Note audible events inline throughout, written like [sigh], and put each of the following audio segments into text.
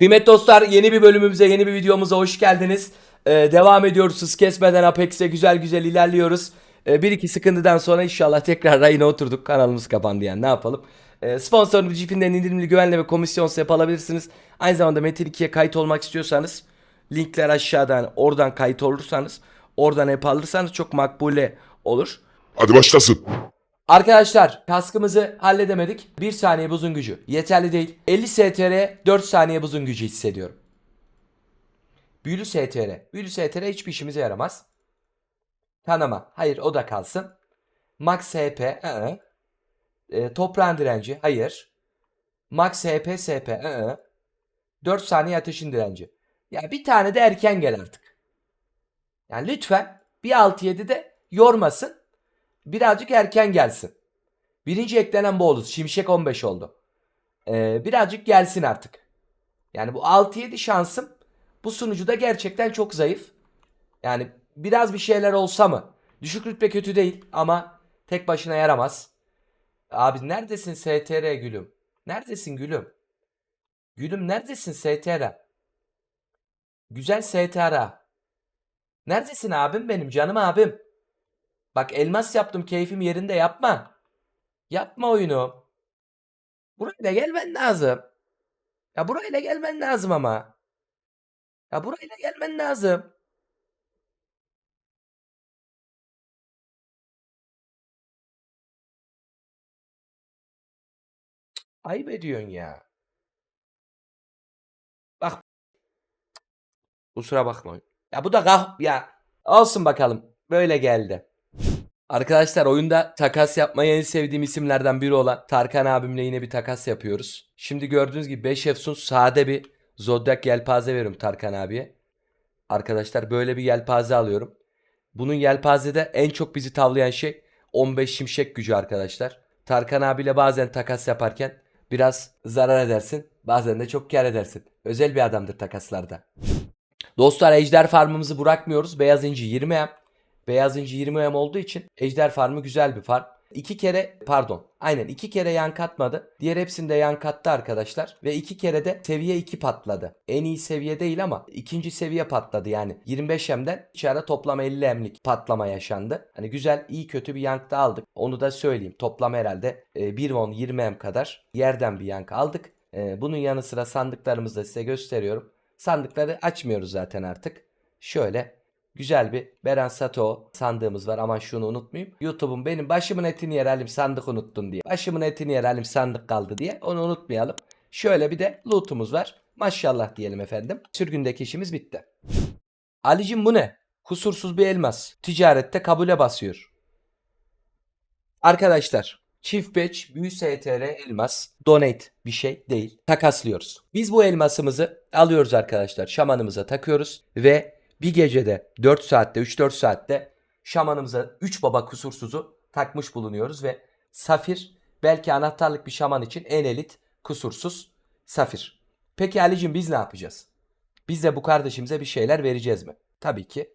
Kıymetli dostlar yeni bir bölümümüze yeni bir videomuza hoş geldiniz. Ee, devam ediyoruz hız kesmeden Apex'e güzel güzel ilerliyoruz. Ee, bir iki sıkıntıdan sonra inşallah tekrar rayına oturduk kanalımız kapandı yani ne yapalım. Ee, sponsorumuz Jeep'inden indirimli güvenle ve komisyonsuz yapabilirsiniz. Aynı zamanda Metin 2'ye kayıt olmak istiyorsanız linkler aşağıdan oradan kayıt olursanız oradan hep alırsanız çok makbule olur. Hadi başlasın. Arkadaşlar kaskımızı halledemedik. 1 saniye buzun gücü yeterli değil. 50 STR 4 saniye buzun gücü hissediyorum. Büyülü STR. Büyülü STR hiçbir işimize yaramaz. Tanıma. Hayır o da kalsın. Max HP. ı-ı. E, toprağın direnci. Hayır. Max HP SP. ı-ı. 4 saniye ateşin direnci. Ya bir tane de erken gel artık. Yani lütfen bir 6-7'de yormasın. Birazcık erken gelsin. Birinci eklenen bu oldu. Şimşek 15 oldu. Ee, birazcık gelsin artık. Yani bu 6-7 şansım bu sunucuda gerçekten çok zayıf. Yani biraz bir şeyler olsa mı? Düşük rütbe kötü değil ama tek başına yaramaz. Abi neredesin STR gülüm? Neredesin gülüm? Gülüm neredesin STR? Güzel STR. Neredesin abim benim canım abim? Bak elmas yaptım keyfim yerinde yapma. Yapma oyunu. Burayla gelmen lazım. Ya burayla gelmen lazım ama. Ya burayla gelmen lazım. Ayıp ediyorsun ya. Bak. Kusura bakma. Ya bu da kah ya. Olsun bakalım. Böyle geldi. Arkadaşlar oyunda takas yapmayı en sevdiğim isimlerden biri olan Tarkan abimle yine bir takas yapıyoruz. Şimdi gördüğünüz gibi 5 Efsun sade bir Zodiac yelpaze veriyorum Tarkan abiye. Arkadaşlar böyle bir yelpaze alıyorum. Bunun yelpazede en çok bizi tavlayan şey 15 şimşek gücü arkadaşlar. Tarkan abiyle bazen takas yaparken biraz zarar edersin. Bazen de çok kar edersin. Özel bir adamdır takaslarda. Dostlar ejder farmımızı bırakmıyoruz. Beyaz inci 20 em. Beyaz inci 20 em olduğu için ejder farmı güzel bir farm. İki kere pardon aynen iki kere yan katmadı. Diğer hepsinde yan kattı arkadaşlar. Ve iki kere de seviye 2 patladı. En iyi seviye değil ama ikinci seviye patladı yani. 25 emden içeride toplam 50 emlik patlama yaşandı. Hani güzel iyi kötü bir yank da aldık. Onu da söyleyeyim. Toplam herhalde e, 1 won 20 em kadar yerden bir yank aldık. E, bunun yanı sıra sandıklarımızı da size gösteriyorum. Sandıkları açmıyoruz zaten artık. Şöyle güzel bir Beren Sato sandığımız var. Aman şunu unutmayayım. YouTube'un benim başımın etini yer halim sandık unuttun diye. Başımın etini yer halim sandık kaldı diye. Onu unutmayalım. Şöyle bir de loot'umuz var. Maşallah diyelim efendim. Sürgündeki işimiz bitti. Alicim bu ne? Kusursuz bir elmas. Ticarette kabule basıyor. Arkadaşlar çift batch büyü STR elmas donate bir şey değil takaslıyoruz. Biz bu elmasımızı alıyoruz arkadaşlar şamanımıza takıyoruz ve bir gecede 4 saatte 3-4 saatte şamanımıza 3 baba kusursuzu takmış bulunuyoruz ve safir belki anahtarlık bir şaman için en elit kusursuz safir. Peki Ali'cim biz ne yapacağız? Biz de bu kardeşimize bir şeyler vereceğiz mi? Tabii ki.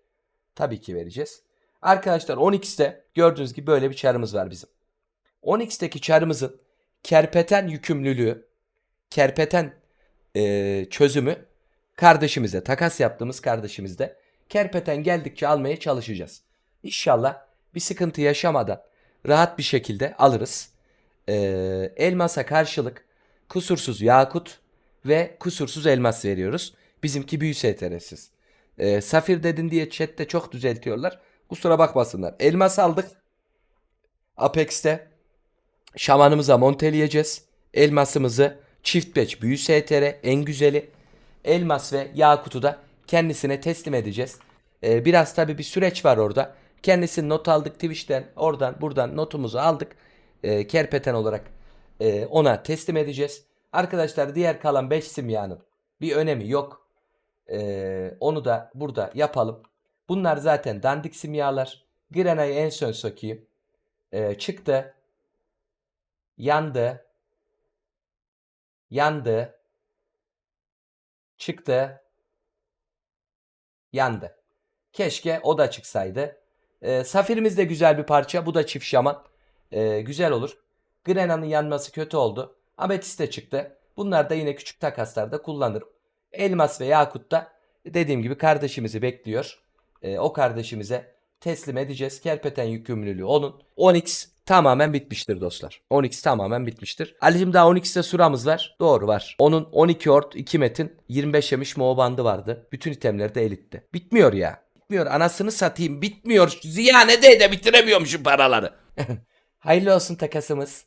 Tabii ki vereceğiz. Arkadaşlar 10x'te gördüğünüz gibi böyle bir çarımız var bizim. 10x'teki çarımızın kerpeten yükümlülüğü, kerpeten eee, çözümü kardeşimize, takas yaptığımız kardeşimizde kerpeten geldikçe almaya çalışacağız. İnşallah bir sıkıntı yaşamadan rahat bir şekilde alırız. Eee, elmasa karşılık kusursuz yakut ve kusursuz elmas veriyoruz. Bizimki büyü STR'siz. Eee, safir dedin diye chatte çok düzeltiyorlar. Kusura bakmasınlar. Elmas aldık. Apex'te şamanımıza monteleyeceğiz. Elmasımızı çift beç büyü STR en güzeli. Elmas ve Yakut'u da kendisine teslim edeceğiz. Ee, biraz tabi bir süreç var orada. Kendisini not aldık Twitch'ten oradan buradan notumuzu aldık. Ee, kerpeten olarak e, ona teslim edeceğiz. Arkadaşlar diğer kalan 5 simyanın bir önemi yok. Ee, onu da burada yapalım. Bunlar zaten dandik simyalar. Grena'yı en son sokayım. Ee, çıktı. Yandı. Yandı. Çıktı. Yandı. Keşke o da çıksaydı. Ee, Safirimiz de güzel bir parça. Bu da çift şaman. Ee, güzel olur. Grena'nın yanması kötü oldu. Ametist de çıktı. Bunlar da yine küçük takaslarda kullanırım. Elmas ve Yakut da dediğim gibi kardeşimizi bekliyor. Ee, o kardeşimize teslim edeceğiz. Kerpeten yükümlülüğü onun. Onyx tamamen bitmiştir dostlar. Onyx tamamen bitmiştir. Ali'cim daha Onyx'te suramız var. Doğru var. Onun 12 ort 2 metin 25 yemiş Mo bandı vardı. Bütün itemleri de elitti. Bitmiyor ya. Bitmiyor. Anasını satayım. Bitmiyor. Ziyan ede de bitiremiyorum şu paraları. [laughs] Hayırlı olsun takasımız.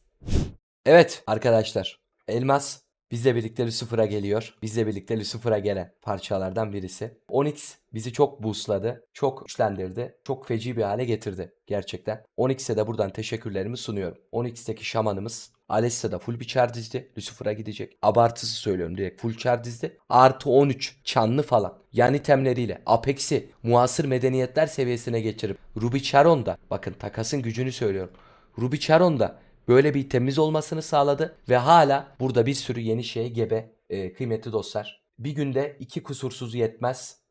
Evet arkadaşlar. Elmas bizle birlikte Lucifer'a geliyor. Bizle birlikte Lucifer'a gelen parçalardan birisi. Onyx bizi çok boostladı. Çok güçlendirdi. Çok feci bir hale getirdi gerçekten. Onyx'e de buradan teşekkürlerimi sunuyorum. Onyx'teki şamanımız Alessa'da full bir çar dizdi. Lucifer'a gidecek. Abartısı söylüyorum direkt full çar dizdi. Artı 13 çanlı falan. Yan itemleriyle Apex'i muasır medeniyetler seviyesine geçirip Ruby Charon da bakın takasın gücünü söylüyorum. Ruby Charon da böyle bir itemimiz olmasını sağladı ve hala burada bir sürü yeni şeye gebe e, kıymetli dostlar. Bir günde iki kusursuz yetmez.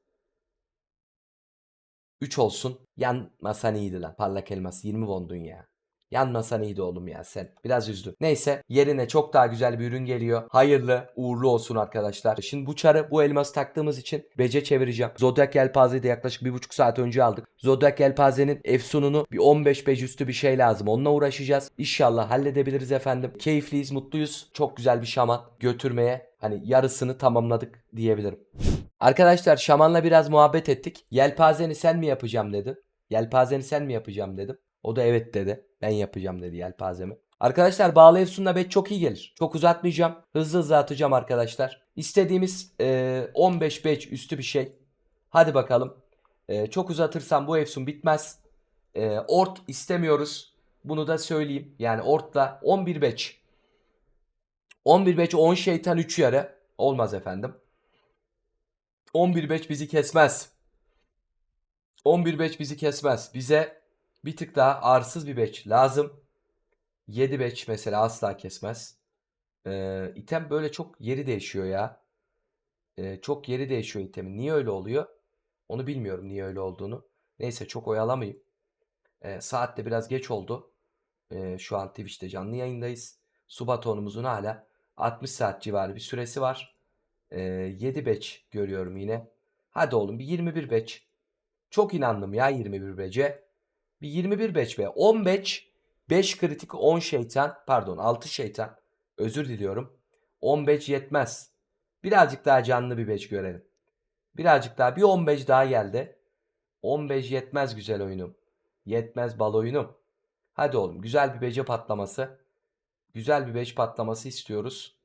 3 olsun. Yanmasan iyiydi lan. Parlak elmas 20 wondun ya. Yanmasan iyiydi oğlum ya sen. Biraz üzdü. Neyse yerine çok daha güzel bir ürün geliyor. Hayırlı uğurlu olsun arkadaşlar. Şimdi bu çarı bu elması taktığımız için bece çevireceğim. Zodiac Yelpaze'yi de yaklaşık bir buçuk saat önce aldık. Zodiac Yelpaze'nin efsununu bir 15 bec üstü bir şey lazım. Onunla uğraşacağız. İnşallah halledebiliriz efendim. Keyifliyiz, mutluyuz. Çok güzel bir şaman götürmeye hani yarısını tamamladık diyebilirim. Arkadaşlar şamanla biraz muhabbet ettik. Yelpazeni sen mi yapacağım dedi. Yelpazeni sen mi yapacağım dedim. O da evet dedi. Ben yapacağım dedi yelpazemi. Arkadaşlar bağlı efsunla bet çok iyi gelir. Çok uzatmayacağım. Hızlı hızlı atacağım arkadaşlar. İstediğimiz e, 15 beç üstü bir şey. Hadi bakalım. E, çok uzatırsam bu efsun bitmez. E, ort istemiyoruz. Bunu da söyleyeyim. Yani ortla 11 beç. 11 beç 10 şeytan 3 yarı. Olmaz efendim. 11 beç bizi kesmez. 11 beç bizi kesmez. Bize bir tık daha arsız bir beç lazım. 7 beç mesela asla kesmez. Ee, item böyle çok yeri değişiyor ya. Ee, çok yeri değişiyor itemin. Niye öyle oluyor? Onu bilmiyorum niye öyle olduğunu. Neyse çok oyalamayayım. Ee, saat de biraz geç oldu. Ee, şu an Twitch'te canlı yayındayız. Su batonumuzun hala 60 saat civarı bir süresi var. Ee, 7 beç görüyorum yine. Hadi oğlum bir 21 beç. Çok inandım ya 21 bece. Bir 21 beç be. 10 beç. 5 kritik 10 şeytan. Pardon 6 şeytan. Özür diliyorum. 10 beç yetmez. Birazcık daha canlı bir beç görelim. Birazcık daha bir 10 beç daha geldi. 10 beç yetmez güzel oyunum. Yetmez bal oyunum. Hadi oğlum güzel bir bece patlaması. Güzel bir beç patlaması istiyoruz.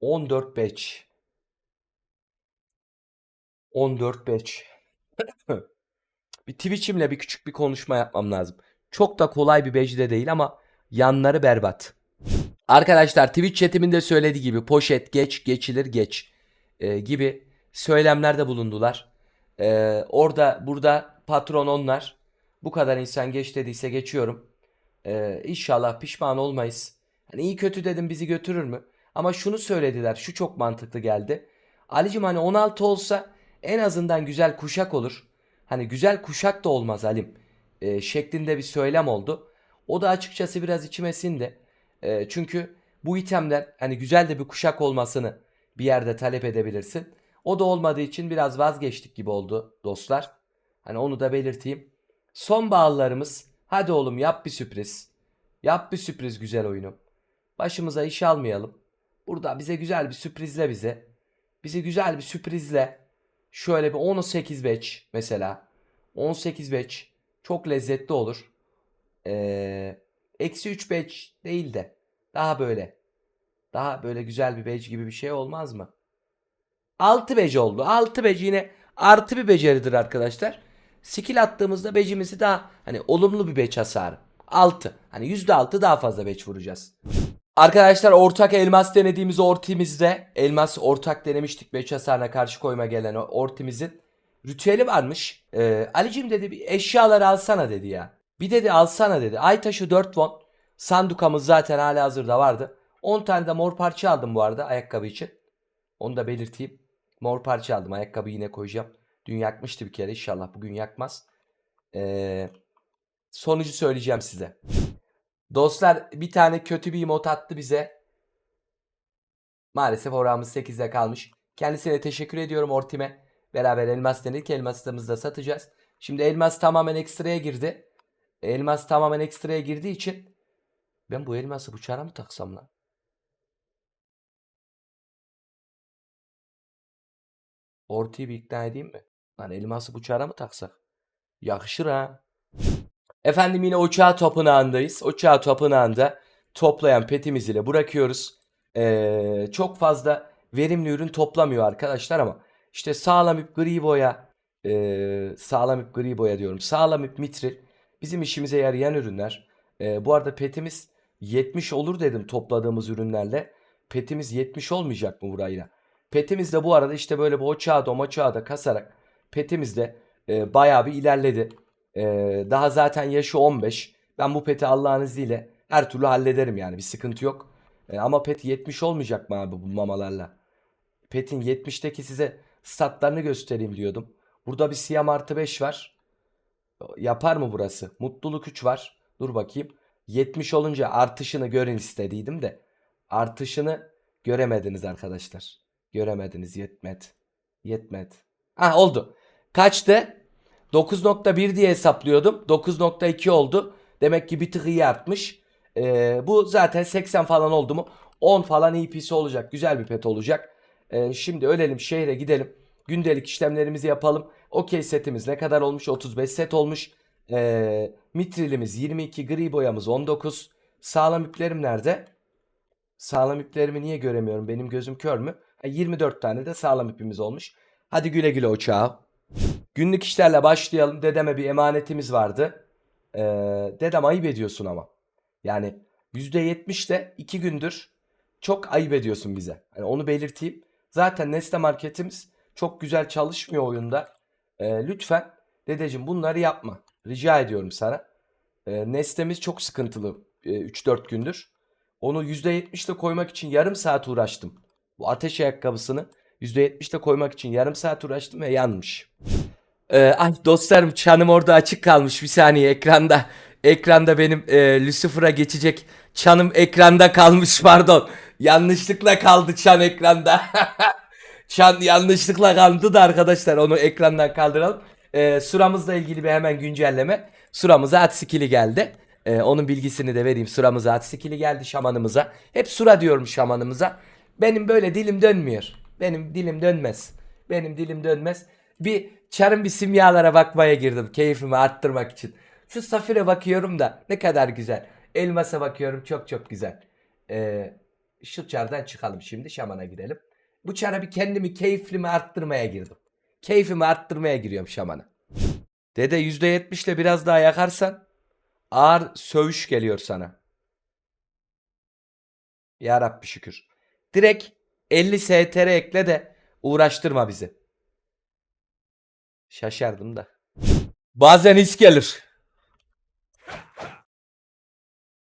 14 beç. 14 beç. [clears throat] bir Twitch'imle bir küçük bir konuşma yapmam lazım. Çok da kolay bir beci de değil ama yanları berbat. Arkadaşlar Twitch chatimin de söylediği gibi poşet geç geçilir geç e, gibi söylemlerde bulundular. E, orada burada patron onlar. Bu kadar insan geç dediyse geçiyorum. E, inşallah pişman olmayız. Hani iyi kötü dedim bizi götürür mü? Ama şunu söylediler. Şu çok mantıklı geldi. Alicim hani 16 olsa en azından güzel kuşak olur. Hani güzel kuşak da olmaz Halim. E, şeklinde bir söylem oldu. O da açıkçası biraz içime sindi. E, çünkü bu itemler hani güzel de bir kuşak olmasını bir yerde talep edebilirsin. O da olmadığı için biraz vazgeçtik gibi oldu dostlar. Hani onu da belirteyim. Son bağlılarımız hadi oğlum yap bir sürpriz. Yap bir sürpriz güzel oyunu. Başımıza iş almayalım. Burada bize güzel bir sürprizle bize. Bize güzel bir sürprizle. Şöyle bir 18 beç mesela. 18 beç çok lezzetli olur. Ee, eksi 3 beç değil de daha böyle. Daha böyle güzel bir beç gibi bir şey olmaz mı? 6 bec oldu. 6 bec yine artı bir beceridir arkadaşlar. Skill attığımızda becimizi daha hani olumlu bir beç hasarı. 6. Hani %6 daha fazla beç vuracağız. Arkadaşlar ortak elmas denediğimiz ortimizde elmas ortak denemiştik 5 hasarına karşı koyma gelen ortimizin ritüeli varmış. Ee, Alicim dedi bir eşyaları alsana dedi ya. Bir dedi alsana dedi. Ay taşı 4 won. Sandukamız zaten hala hazırda vardı. 10 tane de mor parça aldım bu arada ayakkabı için. Onu da belirteyim. Mor parça aldım. Ayakkabı yine koyacağım. Dün yakmıştı bir kere. İnşallah bugün yakmaz. Ee, sonucu söyleyeceğim size. Dostlar bir tane kötü bir emot attı bize. Maalesef oramız 8'de kalmış. Kendisine teşekkür ediyorum Ortim'e. Beraber elmas denedik. Elmaslarımızı da satacağız. Şimdi elmas tamamen ekstraya girdi. Elmas tamamen ekstraya girdiği için ben bu elması bu çara mı taksam lan? Orti'yi bir ikna edeyim mi? Lan elması bu çara mı taksak? Yakışır ha. Efendim yine uçağı tapınağındayız. Uçağı tapınağında toplayan petimiz ile bırakıyoruz. Ee, çok fazla verimli ürün toplamıyor arkadaşlar ama işte sağlam ip gri boya ee, sağlam ip gri boya diyorum. Sağlam ip mitril bizim işimize yarayan ürünler. Ee, bu arada petimiz 70 olur dedim topladığımız ürünlerle. Petimiz 70 olmayacak mı burayla? Petimiz de bu arada işte böyle bu oçağı da kasarak petimiz de e, bayağı bir ilerledi. E, daha zaten yaşı 15. Ben bu peti Allah'ın izniyle her türlü hallederim yani bir sıkıntı yok. E, ama pet 70 olmayacak mı abi bu mamalarla? Pet'in 70'teki size statlarını göstereyim diyordum. Burada bir Siyam artı 5 var. Yapar mı burası? Mutluluk 3 var. Dur bakayım. 70 olunca artışını görün istediydim de. Artışını göremediniz arkadaşlar. Göremediniz yetmedi. Yetmedi. Ah oldu. Kaçtı? 9.1 diye hesaplıyordum. 9.2 oldu. Demek ki bir tık iyi artmış. Ee, bu zaten 80 falan oldu mu 10 falan EP'si olacak. Güzel bir pet olacak. Ee, şimdi ölelim şehre gidelim. Gündelik işlemlerimizi yapalım. Okey setimiz ne kadar olmuş? 35 set olmuş. Ee, mitrilimiz 22. Gri boyamız 19. Sağlam iplerim nerede? Sağlam iplerimi niye göremiyorum? Benim gözüm kör mü? Ha, 24 tane de sağlam ipimiz olmuş. Hadi güle güle uçağa. Günlük işlerle başlayalım. Dedeme bir emanetimiz vardı. Ee, dedem ayıp ediyorsun ama. Yani %70 de 2 gündür çok ayıp ediyorsun bize. Yani onu belirteyim. Zaten Nesne Marketimiz çok güzel çalışmıyor oyunda. Ee, lütfen dedeciğim bunları yapma. Rica ediyorum sana. Ee, Nesne'miz çok sıkıntılı e, 3-4 gündür. Onu %70'de koymak için yarım saat uğraştım. Bu ateş ayakkabısını %70'de koymak için yarım saat uğraştım ve yanmış. Ee, ay dostlarım çanım orada açık kalmış bir saniye ekranda. Ekranda benim e, Lucifer'a geçecek çanım ekranda kalmış [laughs] pardon. Yanlışlıkla kaldı çan ekranda. [laughs] çan yanlışlıkla kaldı da arkadaşlar onu ekrandan kaldıralım. Ee, suramızla ilgili bir hemen güncelleme. Suramıza at skill'i geldi. Ee, onun bilgisini de vereyim. Suramıza at skill'i geldi şamanımıza. Hep sura diyorum şamanımıza. Benim böyle dilim dönmüyor. Benim dilim dönmez. Benim dilim dönmez. Bir çarın bir simyalara bakmaya girdim. Keyfimi arttırmak için. Şu safire bakıyorum da ne kadar güzel. Elmasa bakıyorum çok çok güzel. Ee, şu çardan çıkalım şimdi şamana girelim. Bu çara bir kendimi keyfimi arttırmaya girdim. Keyfimi arttırmaya giriyorum şamana. Dede %70 ile biraz daha yakarsan ağır sövüş geliyor sana. Ya Rabbi şükür. Direkt 50 STR ekle de uğraştırma bizi. Şaşardım da. Bazen his gelir.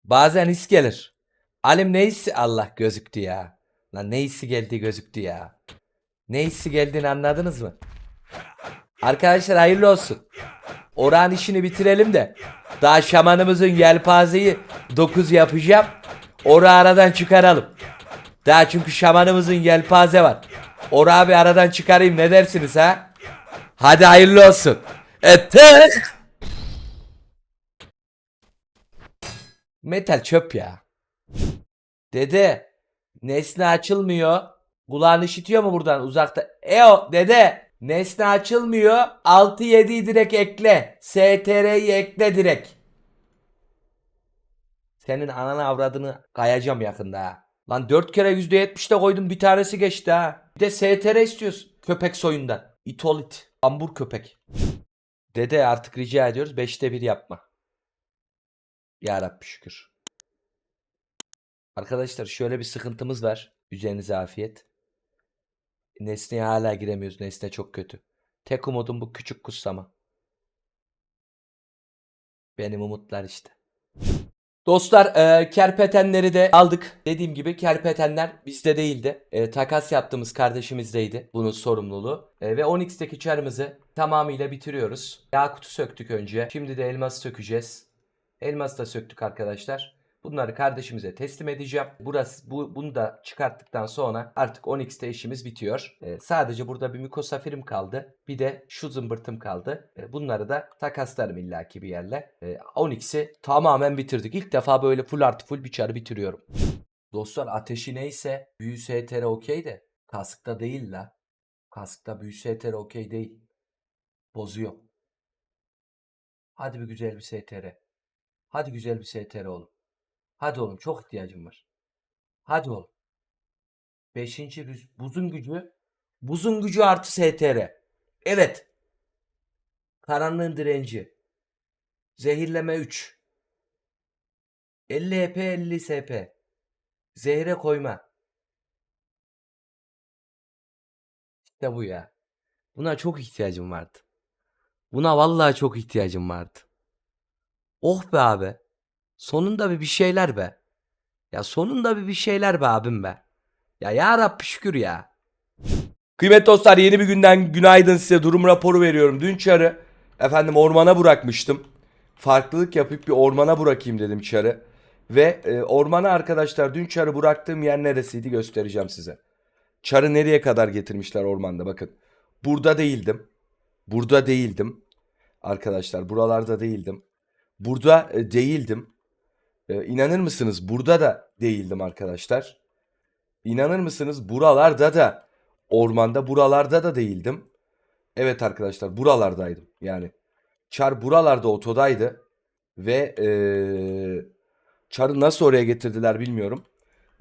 Bazen his gelir. Alim ne hissi? Allah gözüktü ya. Lan ne hissi geldi gözüktü ya. Ne hissi geldiğini anladınız mı? Arkadaşlar hayırlı olsun. Oran işini bitirelim de. Daha şamanımızın yelpazeyi 9 yapacağım. Ora aradan çıkaralım. Daha çünkü şamanımızın yelpaze var. Ora bir aradan çıkarayım ne dersiniz ha? Hadi hayırlı olsun. Evet. Metal çöp ya. Dede. Nesne açılmıyor. Kulağın işitiyor mu buradan uzakta? Eo dede. Nesne açılmıyor. 6-7'yi direkt ekle. STR'yi ekle direkt. Senin ananı avradını kayacağım yakında ha. Lan 4 kere %70'de koydum bir tanesi geçti ha. Bir de STR istiyorsun. Köpek soyundan. İtolit. Ambur köpek. Dede artık rica ediyoruz 5'te 1 yapma. Ya Rabbi şükür. Arkadaşlar şöyle bir sıkıntımız var. Üzerinize afiyet. Nesneye hala giremiyoruz. Nesne çok kötü. Tek umudum bu küçük kutsama. Benim umutlar işte. Dostlar e, kerpetenleri de aldık. Dediğim gibi kerpetenler bizde değildi. E, takas yaptığımız kardeşimizdeydi bunun sorumluluğu. E, ve Onyx'teki çarımızı tamamıyla bitiriyoruz. Yakut'u söktük önce. Şimdi de elması sökeceğiz. Elması da söktük arkadaşlar. Bunları kardeşimize teslim edeceğim. Burası bu bunu da çıkarttıktan sonra artık Onyx'te işimiz bitiyor. Ee, sadece burada bir mikosafirim kaldı. Bir de şu zımbırtım kaldı. Ee, bunları da takaslarım illaki bir yerle. Ee, Onyx'i tamamen bitirdik. İlk defa böyle full artı full bir çarı bitiriyorum. Dostlar ateşi neyse büyü STR okey de kaskta değil la. Kaskta büyü STR okey değil. Bozuyor. Hadi bir güzel bir STR. Hadi güzel bir STR oğlum. Hadi oğlum çok ihtiyacım var. Hadi oğlum. Beşinci buzun gücü. Buzun gücü artı STR. Evet. Karanlığın direnci. Zehirleme 3. 50 EP 50 SP. Zehre koyma. İşte bu ya. Buna çok ihtiyacım vardı. Buna vallahi çok ihtiyacım vardı. Oh be abi. Sonunda bir bir şeyler be. Ya sonunda bir bir şeyler be abim be. Ya ya Rabbi şükür ya. Kıymetli dostlar yeni bir günden günaydın size durum raporu veriyorum. Dün çarı efendim ormana bırakmıştım. Farklılık yapıp bir ormana bırakayım dedim çarı. Ve e, ormana arkadaşlar dün çarı bıraktığım yer neresiydi göstereceğim size. Çarı nereye kadar getirmişler ormanda bakın. Burada değildim. Burada değildim. Arkadaşlar buralarda değildim. Burada e, değildim. E, inanır mısınız? Burada da değildim arkadaşlar. İnanır mısınız? Buralarda da ormanda buralarda da değildim. Evet arkadaşlar buralardaydım. Yani Çar buralarda otodaydı. Ve e, Çar'ı nasıl oraya getirdiler bilmiyorum.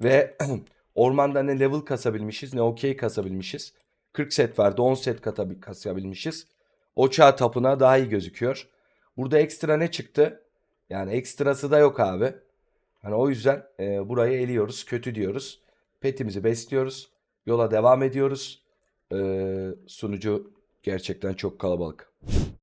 Ve [clears throat] ormanda ne level kasabilmişiz ne okey kasabilmişiz. 40 set vardı 10 set kata- kasabilmişiz. O çağ tapına daha iyi gözüküyor. Burada ekstra ne çıktı? Yani ekstrası da yok abi. Hani o yüzden e, burayı eliyoruz, kötü diyoruz. Petimizi besliyoruz. Yola devam ediyoruz. E, sunucu gerçekten çok kalabalık.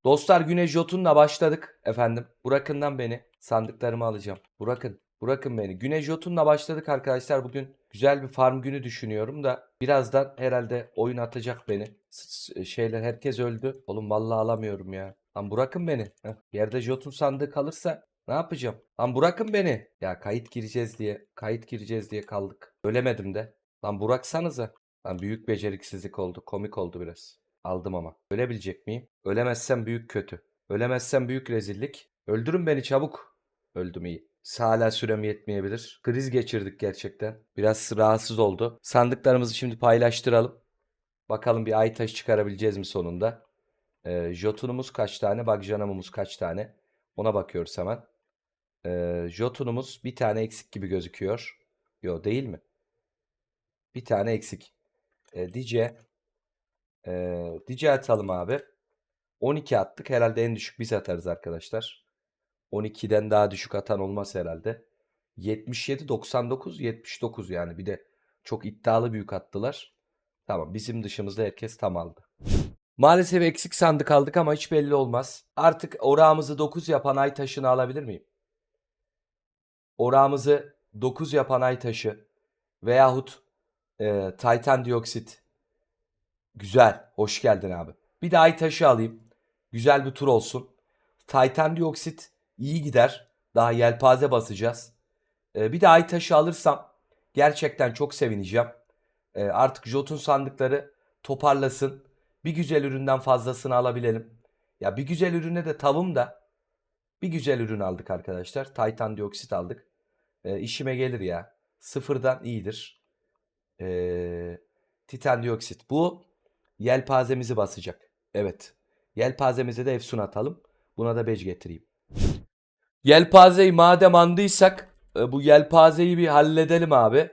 Dostlar güne Jotun'la başladık efendim. Bırakından beni. Sandıklarımı alacağım. Bırakın. Bırakın beni. Güne Jotun'la başladık arkadaşlar. Bugün güzel bir farm günü düşünüyorum da birazdan herhalde oyun atacak beni. S- şeyler herkes öldü. Oğlum vallahi alamıyorum ya. Lan bırakın beni. Heh, Yerde Jotun sandığı kalırsa ne yapacağım? Lan bırakın beni. Ya kayıt gireceğiz diye, kayıt gireceğiz diye kaldık. Ölemedim de. Lan bıraksanıza. Lan büyük beceriksizlik oldu. Komik oldu biraz. Aldım ama. Ölebilecek miyim? Ölemezsem büyük kötü. Ölemezsem büyük rezillik. Öldürün beni çabuk. Öldüm iyi. Hala sürem yetmeyebilir. Kriz geçirdik gerçekten. Biraz rahatsız oldu. Sandıklarımızı şimdi paylaştıralım. Bakalım bir ay taşı çıkarabileceğiz mi sonunda. Ee, Jotun'umuz kaç tane? Bagjanamımız kaç tane? Ona bakıyoruz hemen. Ee, Jotun'umuz bir tane eksik gibi gözüküyor. Yo değil mi? Bir tane eksik. Ee, Dice. Ee, Dice atalım abi. 12 attık. Herhalde en düşük biz atarız arkadaşlar. 12'den daha düşük atan olmaz herhalde. 77, 99, 79 yani. Bir de çok iddialı büyük attılar. Tamam bizim dışımızda herkes tam aldı. Maalesef eksik sandık aldık ama hiç belli olmaz. Artık orağımızı 9 yapan ay taşını alabilir miyim? Orağımızı 9 yapan ay taşı veyahut e, Titan dioksit. Güzel. Hoş geldin abi. Bir de ay taşı alayım. Güzel bir tur olsun. Titan dioksit iyi gider. Daha yelpaze basacağız. E, bir de ay taşı alırsam gerçekten çok sevineceğim. E, artık Jotun sandıkları toparlasın. Bir güzel üründen fazlasını alabilelim. Ya bir güzel ürüne de tavım da bir güzel ürün aldık arkadaşlar. Titan dioksit aldık. E, işime gelir ya. Sıfırdan iyidir. E, titan dioksit. Bu yelpazemizi basacak. Evet. Yelpazemize de efsun atalım. Buna da bec getireyim. Yelpazeyi madem andıysak e, bu yelpazeyi bir halledelim abi.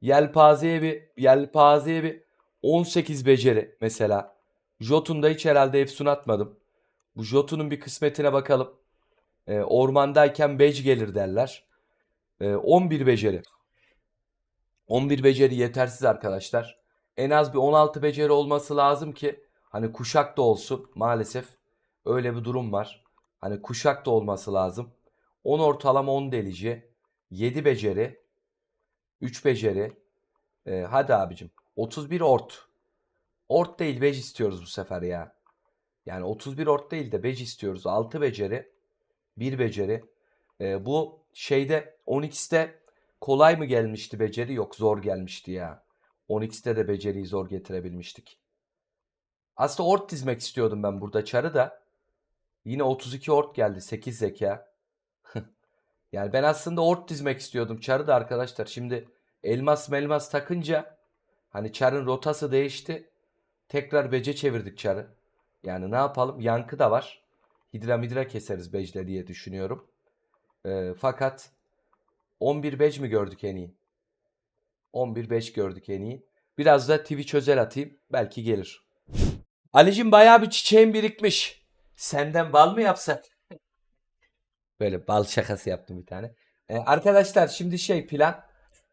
Yelpazeye bir yelpazeye bir 18 beceri mesela. Jotun'da hiç herhalde efsun atmadım. Bu Jotun'un bir kısmetine bakalım. E, ormandayken bec gelir derler. E, 11 beceri. 11 beceri yetersiz arkadaşlar. En az bir 16 beceri olması lazım ki hani kuşak da olsun maalesef. Öyle bir durum var. Hani kuşak da olması lazım. 10 ortalama 10 delici. 7 beceri. 3 beceri. Ee, hadi abicim. 31 ort. Ort değil bec istiyoruz bu sefer ya. Yani 31 ort değil de bec istiyoruz. 6 beceri. 1 beceri. Ee, bu şeyde 10x'te kolay mı gelmişti beceri? Yok zor gelmişti ya. 10x'te de beceriyi zor getirebilmiştik. Aslında ort dizmek istiyordum ben burada çarı da. Yine 32 ort geldi 8 zeka. [laughs] yani ben aslında ort dizmek istiyordum çarı da arkadaşlar. Şimdi elmas melmas takınca hani çarın rotası değişti. Tekrar bece çevirdik çarı. Yani ne yapalım? Yankı da var. Hidra midra keseriz becde diye düşünüyorum. Ee, fakat 11 bec mi gördük en iyi? 11 bec gördük en iyi. Biraz da Twitch özel atayım. Belki gelir. Ali'cim bayağı bir çiçeğin birikmiş. Senden bal mı yapsak? Böyle bal şakası yaptım bir tane. Ee, arkadaşlar şimdi şey plan.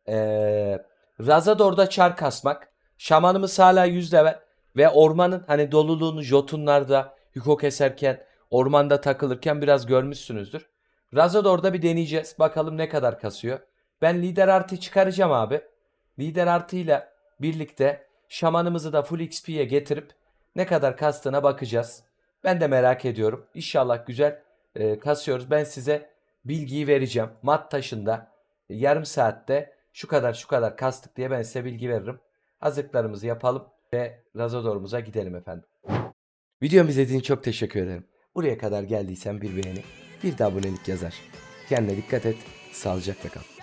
Ee, Razador'da çar kasmak. Şamanımız hala 100 level. Ve ormanın hani doluluğunu Jotunlarda Hugo keserken ormanda takılırken biraz görmüşsünüzdür. Razador'da bir deneyeceğiz. Bakalım ne kadar kasıyor. Ben lider artı çıkaracağım abi. Lider artıyla birlikte şamanımızı da full XP'ye getirip ne kadar kastığına bakacağız. Ben de merak ediyorum. İnşallah güzel e, kasıyoruz. Ben size bilgiyi vereceğim. Mat taşında yarım saatte şu kadar şu kadar kastık diye ben size bilgi veririm. Hazırlıklarımızı yapalım ve Razador'umuza gidelim efendim. Videomu izlediğin için çok teşekkür ederim. Buraya kadar geldiysen bir beğeni, bir de abonelik yazar. Kendine dikkat et, sağlıcakla kal.